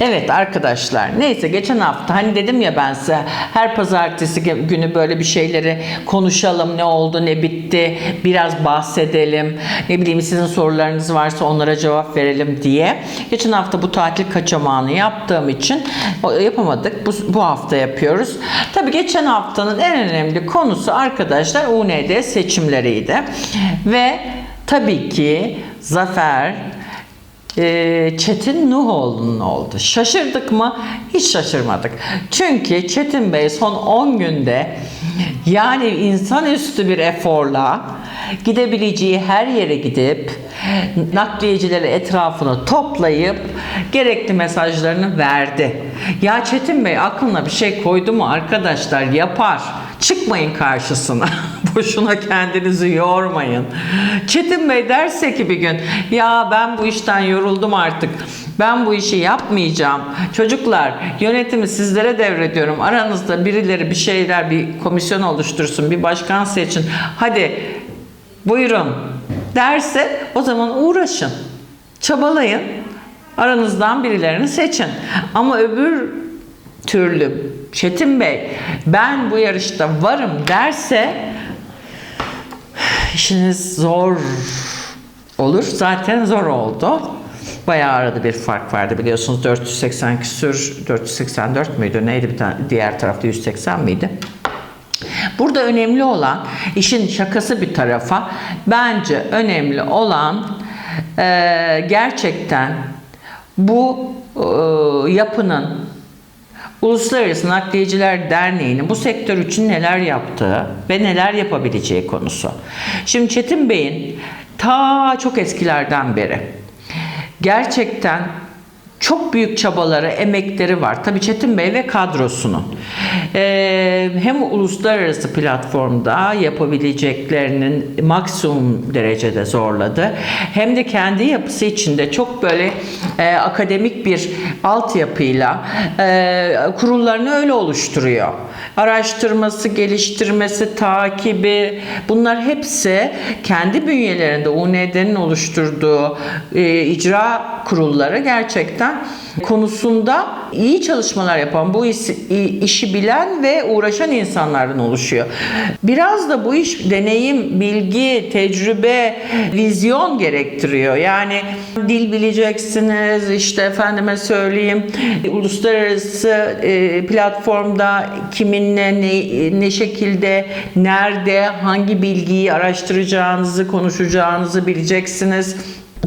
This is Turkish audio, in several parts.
Evet arkadaşlar neyse geçen hafta hani dedim ya ben size her pazartesi günü böyle bir şeyleri konuşalım ne oldu ne bitti biraz bahsedelim ne bileyim sizin sorularınız varsa onlara cevap verelim diye. Geçen hafta bu tatil kaçamağını yaptığım için yapamadık bu, bu hafta yapıyoruz. Tabii geçen haftanın en önemli konusu arkadaşlar UND seçimleriydi ve tabii ki Zafer Çetin Nuhoğlu'nun oldu. Şaşırdık mı? Hiç şaşırmadık. Çünkü Çetin Bey son 10 günde yani insanüstü bir eforla gidebileceği her yere gidip nakliyecileri etrafını toplayıp gerekli mesajlarını verdi. Ya Çetin Bey aklına bir şey koydu mu arkadaşlar yapar. Çıkmayın karşısına. Boşuna kendinizi yormayın. Çetin Bey derse ki bir gün ya ben bu işten yoruldum artık. Ben bu işi yapmayacağım. Çocuklar yönetimi sizlere devrediyorum. Aranızda birileri bir şeyler bir komisyon oluştursun. Bir başkan seçin. Hadi buyurun derse o zaman uğraşın. Çabalayın. Aranızdan birilerini seçin. Ama öbür türlü Çetin Bey ben bu yarışta varım derse işiniz zor olur. Zaten zor oldu. Bayağı arada bir fark vardı biliyorsunuz 480 küsür 484 müydü neydi bir tane diğer tarafta 180 miydi? Burada önemli olan işin şakası bir tarafa bence önemli olan eee, gerçekten bu eee, yapının Uluslararası Nakliyeciler Derneği'nin bu sektör için neler yaptığı ve neler yapabileceği konusu. Şimdi Çetin Bey'in ta çok eskilerden beri gerçekten çok büyük çabaları, emekleri var. Tabii Çetin Bey ve kadrosunun. Ee, hem uluslararası platformda yapabileceklerinin maksimum derecede zorladı. Hem de kendi yapısı içinde çok böyle e, akademik bir altyapıyla e, kurullarını öyle oluşturuyor. Araştırması, geliştirmesi, takibi bunlar hepsi kendi bünyelerinde UND'nin oluşturduğu e, icra kurulları gerçekten konusunda iyi çalışmalar yapan, bu işi, işi bilen ve uğraşan insanlardan oluşuyor. Biraz da bu iş deneyim, bilgi, tecrübe, vizyon gerektiriyor. Yani dil bileceksiniz, işte efendime söyleyeyim, uluslararası e, platformda kiminle, ne, ne şekilde, nerede, hangi bilgiyi araştıracağınızı, konuşacağınızı bileceksiniz.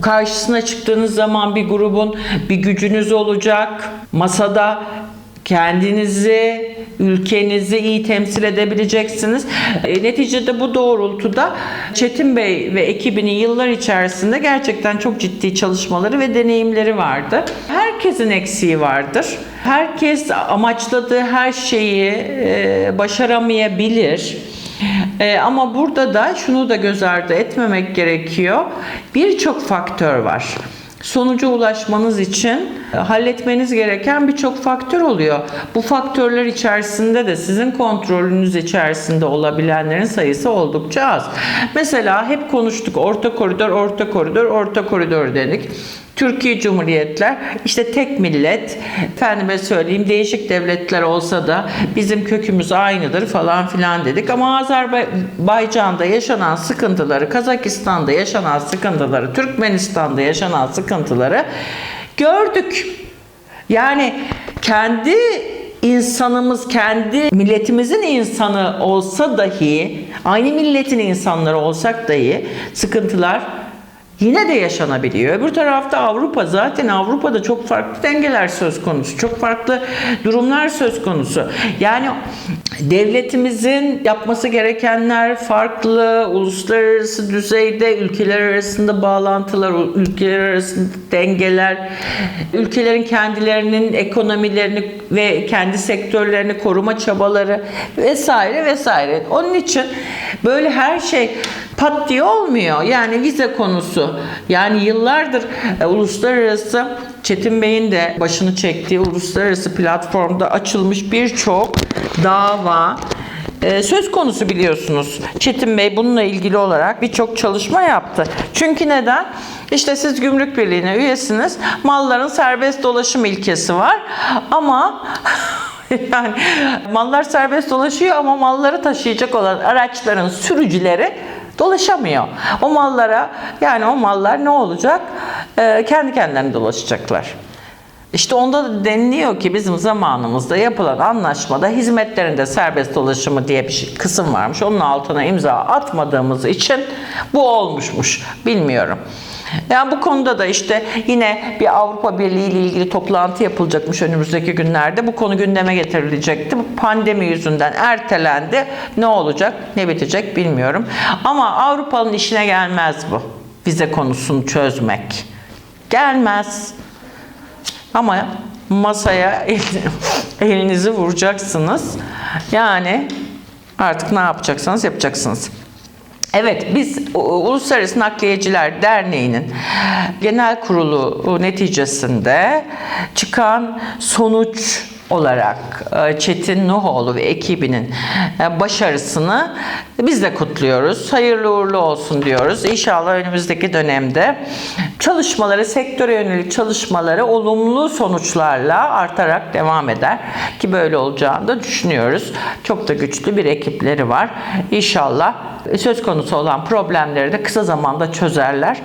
Karşısına çıktığınız zaman bir grubun bir gücünüz olacak. Masada kendinizi, ülkenizi iyi temsil edebileceksiniz. E, neticede bu doğrultuda Çetin Bey ve ekibinin yıllar içerisinde gerçekten çok ciddi çalışmaları ve deneyimleri vardı. Herkesin eksiği vardır. Herkes amaçladığı her şeyi e, başaramayabilir. Ee, ama burada da şunu da göz ardı etmemek gerekiyor. Birçok faktör var. Sonuca ulaşmanız için e, halletmeniz gereken birçok faktör oluyor. Bu faktörler içerisinde de sizin kontrolünüz içerisinde olabilenlerin sayısı oldukça az. Mesela hep konuştuk orta koridor, orta koridor, orta koridor dedik. Türkiye Cumhuriyetler işte tek millet efendime söyleyeyim değişik devletler olsa da bizim kökümüz aynıdır falan filan dedik ama Azerbaycan'da yaşanan sıkıntıları Kazakistan'da yaşanan sıkıntıları Türkmenistan'da yaşanan sıkıntıları gördük. Yani kendi insanımız kendi milletimizin insanı olsa dahi aynı milletin insanları olsak dahi sıkıntılar yine de yaşanabiliyor. Öbür tarafta Avrupa zaten Avrupa'da çok farklı dengeler söz konusu. Çok farklı durumlar söz konusu. Yani devletimizin yapması gerekenler farklı. Uluslararası düzeyde ülkeler arasında bağlantılar, ülkeler arasında dengeler, ülkelerin kendilerinin ekonomilerini ve kendi sektörlerini koruma çabaları vesaire vesaire. Onun için böyle her şey pat diye olmuyor. Yani vize konusu. Yani yıllardır e, uluslararası Çetin Bey'in de başını çektiği uluslararası platformda açılmış birçok dava e, söz konusu biliyorsunuz. Çetin Bey bununla ilgili olarak birçok çalışma yaptı. Çünkü neden? İşte siz gümrük birliğine üyesiniz. Malların serbest dolaşım ilkesi var. Ama yani mallar serbest dolaşıyor ama malları taşıyacak olan araçların sürücüleri dolaşamıyor. O mallara yani o mallar ne olacak? Ee, kendi kendilerine dolaşacaklar. İşte onda da deniliyor ki bizim zamanımızda yapılan anlaşmada hizmetlerinde serbest dolaşımı diye bir şey, kısım varmış. Onun altına imza atmadığımız için bu olmuşmuş. Bilmiyorum. Yani bu konuda da işte yine bir Avrupa Birliği ile ilgili toplantı yapılacakmış önümüzdeki günlerde. Bu konu gündeme getirilecekti. Bu pandemi yüzünden ertelendi. Ne olacak, ne bitecek bilmiyorum. Ama Avrupa'nın işine gelmez bu. Vize konusunu çözmek. Gelmez. Ama masaya elinizi vuracaksınız. Yani artık ne yapacaksanız yapacaksınız. Evet biz Uluslararası Nakliyeciler Derneği'nin genel kurulu neticesinde çıkan sonuç olarak e, Çetin Nuhoğlu ve ekibinin e, başarısını biz de kutluyoruz. Hayırlı uğurlu olsun diyoruz. İnşallah önümüzdeki dönemde çalışmaları, sektöre yönelik çalışmaları olumlu sonuçlarla artarak devam eder. Ki böyle olacağını da düşünüyoruz. Çok da güçlü bir ekipleri var. İnşallah söz konusu olan problemleri de kısa zamanda çözerler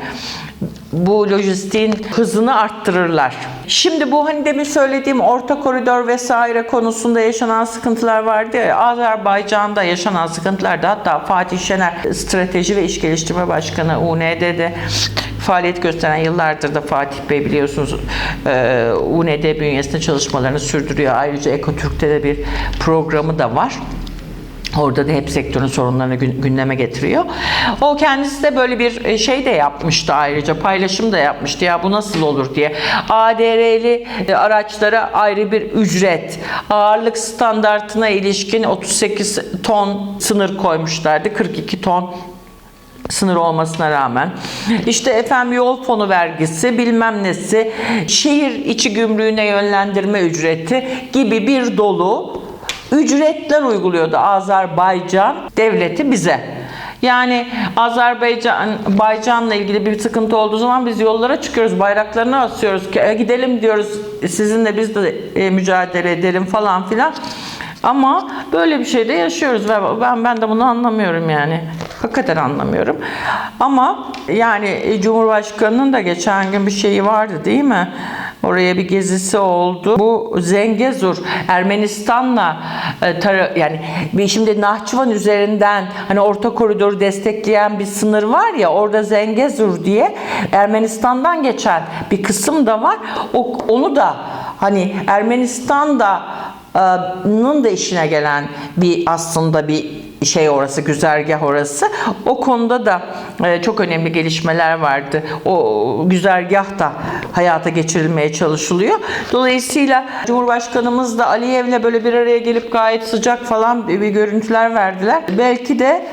bu lojistiğin hızını arttırırlar. Şimdi bu hani demin söylediğim orta koridor vesaire konusunda yaşanan sıkıntılar vardı ya Azerbaycan'da yaşanan sıkıntılarda hatta Fatih Şener Strateji ve İş Geliştirme Başkanı UND'de faaliyet gösteren yıllardır da Fatih Bey biliyorsunuz e, UND bünyesinde çalışmalarını sürdürüyor. Ayrıca Ekotürk'te de bir programı da var. Orada da hep sektörün sorunlarını gün- gündeme getiriyor. O kendisi de böyle bir e, şey de yapmıştı ayrıca paylaşım da yapmıştı ya bu nasıl olur diye. ADR'li e, araçlara ayrı bir ücret, ağırlık standartına ilişkin 38 ton sınır koymuşlardı. 42 ton sınır olmasına rağmen işte efendim yol fonu vergisi bilmem nesi şehir içi gümrüğüne yönlendirme ücreti gibi bir dolu ücretler uyguluyordu Azerbaycan devleti bize. Yani Azerbaycan Baycan'la ilgili bir sıkıntı olduğu zaman biz yollara çıkıyoruz, bayraklarını asıyoruz. "E, Gidelim diyoruz. Sizinle biz de e, mücadele edelim falan filan. Ama böyle bir şeyde yaşıyoruz ve ben ben de bunu anlamıyorum yani. Hakikaten anlamıyorum. Ama yani e, Cumhurbaşkanının da geçen gün bir şeyi vardı değil mi? Oraya bir gezisi oldu. Bu Zengezur Ermenistan'la e, yani şimdi Nahçıvan üzerinden hani orta koridoru destekleyen bir sınır var ya orada Zengezur diye Ermenistan'dan geçen bir kısım da var. O, onu da hani Ermenistan'da nın da işine gelen bir aslında bir şey orası, güzergah orası. O konuda da e, çok önemli gelişmeler vardı. O güzergah da hayata geçirilmeye çalışılıyor. Dolayısıyla Cumhurbaşkanımız da Aliyev'le böyle bir araya gelip gayet sıcak falan bir, görüntüler verdiler. Belki de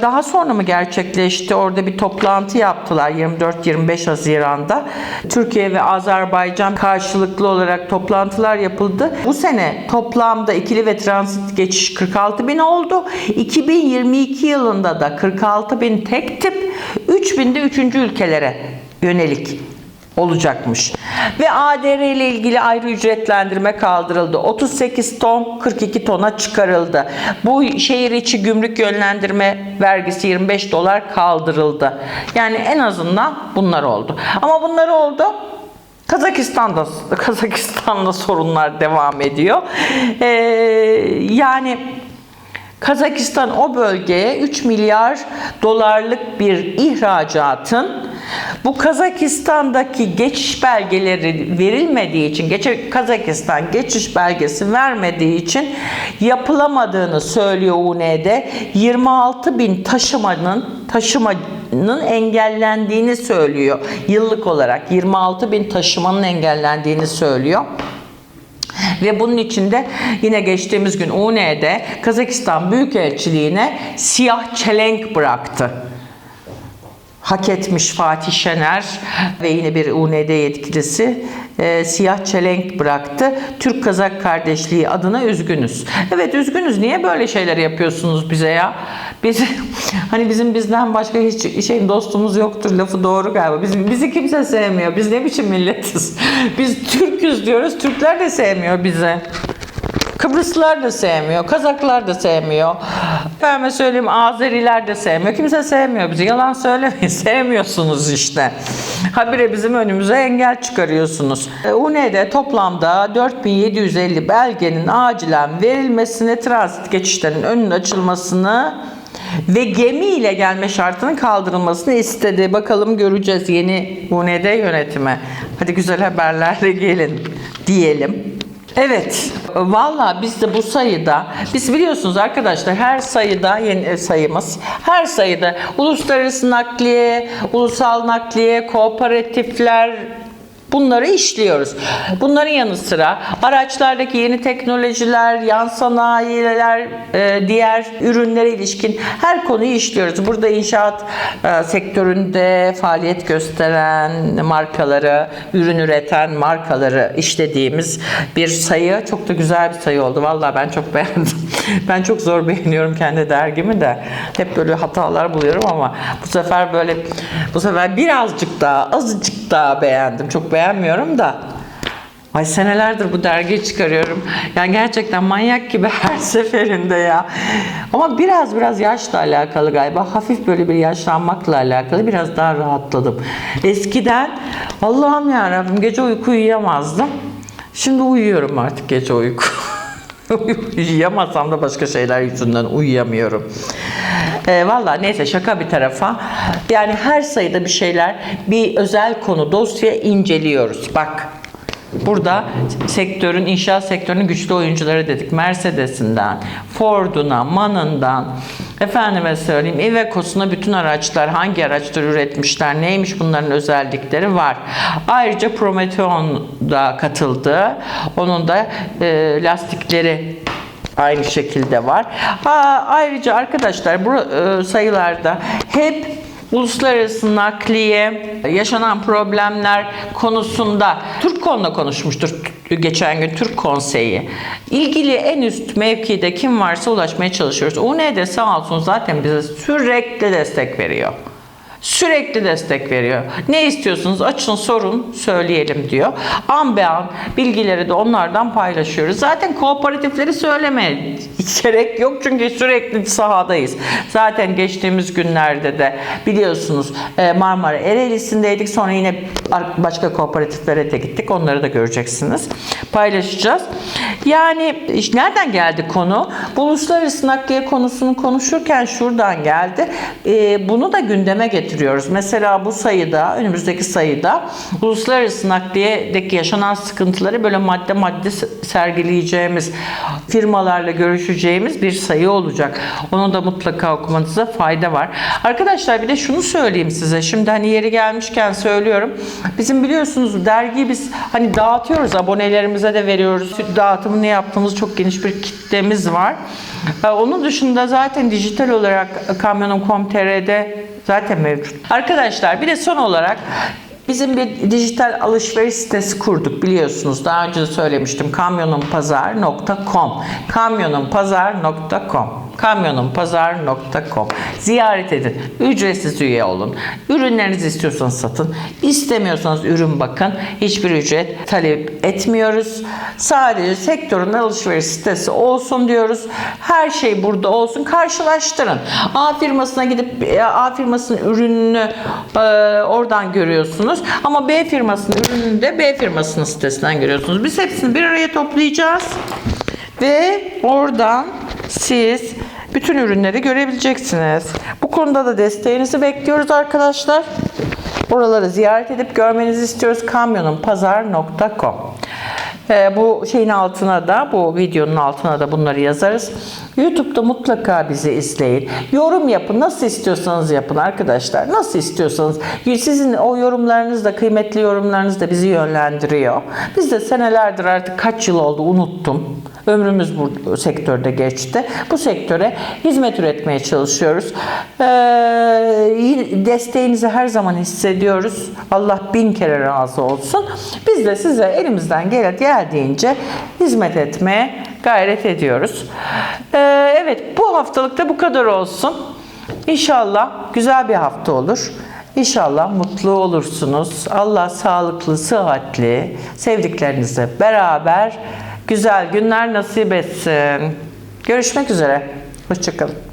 daha sonra mı gerçekleşti? Orada bir toplantı yaptılar 24-25 Haziran'da. Türkiye ve Azerbaycan karşılıklı olarak toplantılar yapıldı. Bu sene toplamda ikili ve transit geçiş 46 bin oldu. 2022 yılında da 46 bin tek tip, 3 bin de 3. ülkelere yönelik olacakmış. Ve ADR ile ilgili ayrı ücretlendirme kaldırıldı. 38 ton 42 tona çıkarıldı. Bu şehir içi gümrük yönlendirme vergisi 25 dolar kaldırıldı. Yani en azından bunlar oldu. Ama bunlar oldu. Kazakistan'da Kazakistan'da sorunlar devam ediyor. Ee, yani Kazakistan o bölgeye 3 milyar dolarlık bir ihracatın bu Kazakistan'daki geçiş belgeleri verilmediği için, Kazakistan geçiş belgesi vermediği için yapılamadığını söylüyor UNE'de. 26 bin taşımanın taşımanın engellendiğini söylüyor. Yıllık olarak 26 bin taşımanın engellendiğini söylüyor. Ve bunun içinde yine geçtiğimiz gün UNE'de Kazakistan Büyükelçiliğine siyah çelenk bıraktı. Hak etmiş Fatih Şener ve yine bir UND yetkilisi e, siyah çelenk bıraktı. Türk Kazak kardeşliği adına üzgünüz. Evet üzgünüz. Niye böyle şeyler yapıyorsunuz bize ya? Biz hani bizim bizden başka hiç şeyin dostumuz yoktur lafı doğru galiba. Biz, bizi kimse sevmiyor. Biz ne biçim milletiz? Biz Türküz diyoruz. Türkler de sevmiyor bizi. Kıbrıslılar da sevmiyor, Kazaklar da sevmiyor. Ben söyleyeyim Azeriler de sevmiyor. Kimse sevmiyor bizi. Yalan söylemeyin. Sevmiyorsunuz işte. Habire bizim önümüze engel çıkarıyorsunuz. E, UNE'de toplamda 4750 belgenin acilen verilmesini, transit geçişlerin önünün açılmasını ve gemiyle gelme şartının kaldırılmasını istedi. Bakalım göreceğiz yeni UNED yönetimi. Hadi güzel haberlerle gelin diyelim. Evet, valla biz de bu sayıda, biz biliyorsunuz arkadaşlar her sayıda yeni e, sayımız, her sayıda uluslararası nakliye, ulusal nakliye, kooperatifler, Bunları işliyoruz. Bunların yanı sıra araçlardaki yeni teknolojiler, yan sanayiler, e, diğer ürünlere ilişkin her konuyu işliyoruz. Burada inşaat e, sektöründe faaliyet gösteren markaları, ürün üreten markaları işlediğimiz bir sayı. Çok da güzel bir sayı oldu. Vallahi ben çok beğendim. Ben çok zor beğeniyorum kendi dergimi de. Hep böyle hatalar buluyorum ama bu sefer böyle bu sefer birazcık daha azıcık daha beğendim. Çok beğenmiyorum da. Ay senelerdir bu dergiyi çıkarıyorum. Yani gerçekten manyak gibi her seferinde ya. Ama biraz biraz yaşla alakalı galiba. Hafif böyle bir yaşlanmakla alakalı biraz daha rahatladım. Eskiden Allah'ım yarabbim gece uyku uyuyamazdım. Şimdi uyuyorum artık gece uyku. Uyuyamasam da başka şeyler yüzünden uyuyamıyorum. E, Valla neyse şaka bir tarafa. Yani her sayıda bir şeyler, bir özel konu, dosya inceliyoruz. Bak Burada sektörün, inşaat sektörünün güçlü oyuncuları dedik. Mercedes'inden, Ford'una, MAN'ından, efendime söyleyeyim Iveco'suna bütün araçlar, hangi araçlar üretmişler, neymiş bunların özellikleri var. Ayrıca Prometheon da katıldı. Onun da e, lastikleri aynı şekilde var. Ha, ayrıca arkadaşlar bu e, sayılarda hep uluslararası nakliye, yaşanan problemler konusunda Türkkon'la konuşmuştur geçen gün Türk Konseyi. İlgili en üst mevkide kim varsa ulaşmaya çalışıyoruz. UNED sağ olsun zaten bize sürekli destek veriyor. Sürekli destek veriyor. Ne istiyorsunuz? Açın sorun, söyleyelim diyor. An be an bilgileri de onlardan paylaşıyoruz. Zaten kooperatifleri söylemeye gerek yok çünkü sürekli sahadayız. Zaten geçtiğimiz günlerde de biliyorsunuz e, Marmara Ereğlisi'ndeydik. Sonra yine başka kooperatiflere de gittik. Onları da göreceksiniz. Paylaşacağız. Yani işte nereden geldi konu? Bu uluslararası nakliye konusunu konuşurken şuradan geldi. E, bunu da gündeme getiriyoruz. Mesela bu sayıda, önümüzdeki sayıda uluslararası nakliyedeki yaşanan sıkıntıları böyle madde madde sergileyeceğimiz, firmalarla görüşeceğimiz bir sayı olacak. Onu da mutlaka okumanıza fayda var. Arkadaşlar bir de şunu söyleyeyim size. Şimdi hani yeri gelmişken söylüyorum. Bizim biliyorsunuz dergiyi biz hani dağıtıyoruz. Abonelerimize de veriyoruz. Dağıtımını yaptığımız çok geniş bir kitlemiz var. Onun dışında zaten dijital olarak kamyonum.com.tr'de zaten mevcut. Arkadaşlar bir de son olarak Bizim bir dijital alışveriş sitesi kurduk biliyorsunuz. Daha önce söylemiştim. kamyonunpazar.com kamyonunpazar.com kamyonunpazar.com Ziyaret edin. Ücretsiz üye olun. Ürünlerinizi istiyorsanız satın. İstemiyorsanız ürün bakın. Hiçbir ücret talep etmiyoruz. Sadece sektörün alışveriş sitesi olsun diyoruz. Her şey burada olsun. Karşılaştırın. A firmasına gidip e, A firmasının ürününü e, oradan görüyorsunuz. Ama B firmasının ürününü de B firmasının sitesinden görüyorsunuz. Biz hepsini bir araya toplayacağız. Ve oradan siz bütün ürünleri görebileceksiniz. Bu konuda da desteğinizi bekliyoruz arkadaşlar. Oraları ziyaret edip görmenizi istiyoruz. kamyonunpazar.com bu şeyin altına da bu videonun altına da bunları yazarız. YouTube'da mutlaka bizi izleyin. Yorum yapın. Nasıl istiyorsanız yapın arkadaşlar. Nasıl istiyorsanız. Sizin o yorumlarınız da kıymetli yorumlarınız da bizi yönlendiriyor. Biz de senelerdir artık kaç yıl oldu unuttum. Ömrümüz bu sektörde geçti. Bu sektöre hizmet üretmeye çalışıyoruz. Ee, desteğinizi her zaman hissediyoruz. Allah bin kere razı olsun. Biz de size elimizden gel geldiğince hizmet etmeye gayret ediyoruz. Ee, evet bu haftalıkta bu kadar olsun. İnşallah güzel bir hafta olur. İnşallah mutlu olursunuz. Allah sağlıklı, sıhhatli, sevdiklerinizle beraber güzel günler nasip etsin. Görüşmek üzere. Hoşçakalın.